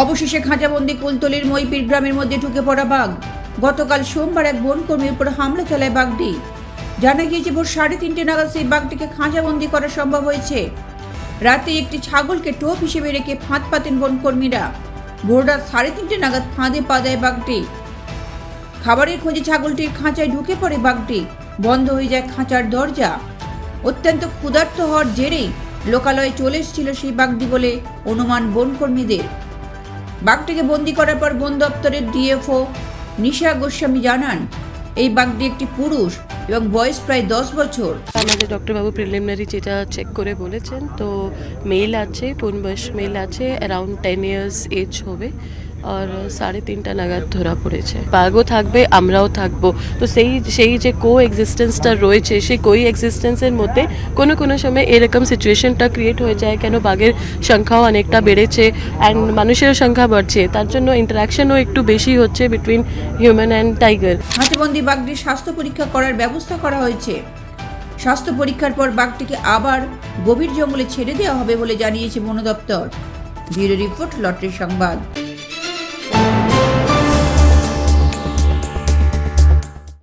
অবশেষে খাঁচাবন্দি কুলতলির মইপির গ্রামের মধ্যে ঢুকে পড়া বাঘ। গতকাল সোমবার এক বনকর্মীর উপর হামলা চালায় বাঘটি। জানা গিয়েছে, ভোর সাড়ে তিনটে নাগাদ সেই বাঘটিকে খাঁচাবন্দি করা সম্ভব হয়েছে। রাতে একটি ছাগলকে টোপ হিসেবে রেখে ফাঁদ পাতেন বনকর্মীরা ভোর রাত সাড়ে তিনটে নাগাদ ফাঁদে পা দেয় বাঘটি। খাবারের খোঁজে ছাগলটির খাঁচায় ঢুকে পড়ে বাঘটি। বন্ধ হয়ে যায় খাঁচার দরজা। অত্যন্ত ক্ষুধার্ত হওয়ার জেরেই লোকালয়ে চলে এসেছিল সেই বাঘটি বলে অনুমান বনকর্মীদের বাঘটিকে বন্দি করার পর বন দপ্তরের ডিএফও নিশা গোস্বামী জানান, এই বাঘটি একটি পুরুষ এবং বয়স প্রায় দশ বছর। আমাদের ডক্টরবাবু প্রিলিমিনারি যেটা চেক করে বলেছেন, তো মেল আছে পূর্ণবয়স মেল আছে অ্যারাউন্ড টেন ইয়ার্স এজ হবে। আর সাড়ে তিনটা নাগাদ ধরা পড়েছে। বাঘও থাকবে, আমরাও থাকব। তো সেই সেই যে কো এক্সিস্টেন্সটা রয়েছে, সেই কো এক্সিস্টেন্সের মধ্যে কোনো কোনো সময় এরকম সিচুয়েশনটা ক্রিয়েট হয়ে যায়, কেন বাঘের সংখ্যাও অনেকটা বেড়েছে অ্যান্ড মানুষের সংখ্যা বাড়ছে। তার জন্য ইন্টারাকশনও একটু বেশি হচ্ছে বিটুইন হিউম্যান অ্যান্ড টাইগার হাতিবন্দি বাঘটির স্বাস্থ্য পরীক্ষা করার ব্যবস্থা করা হয়েছে। স্বাস্থ্য পরীক্ষার পর বাঘটিকে আবার গভীর জঙ্গলে ছেড়ে দেওয়া হবে বলে জানিয়েছে বন দপ্তর। ব্যুরো রিপোর্ট, লটারি সংবাদ।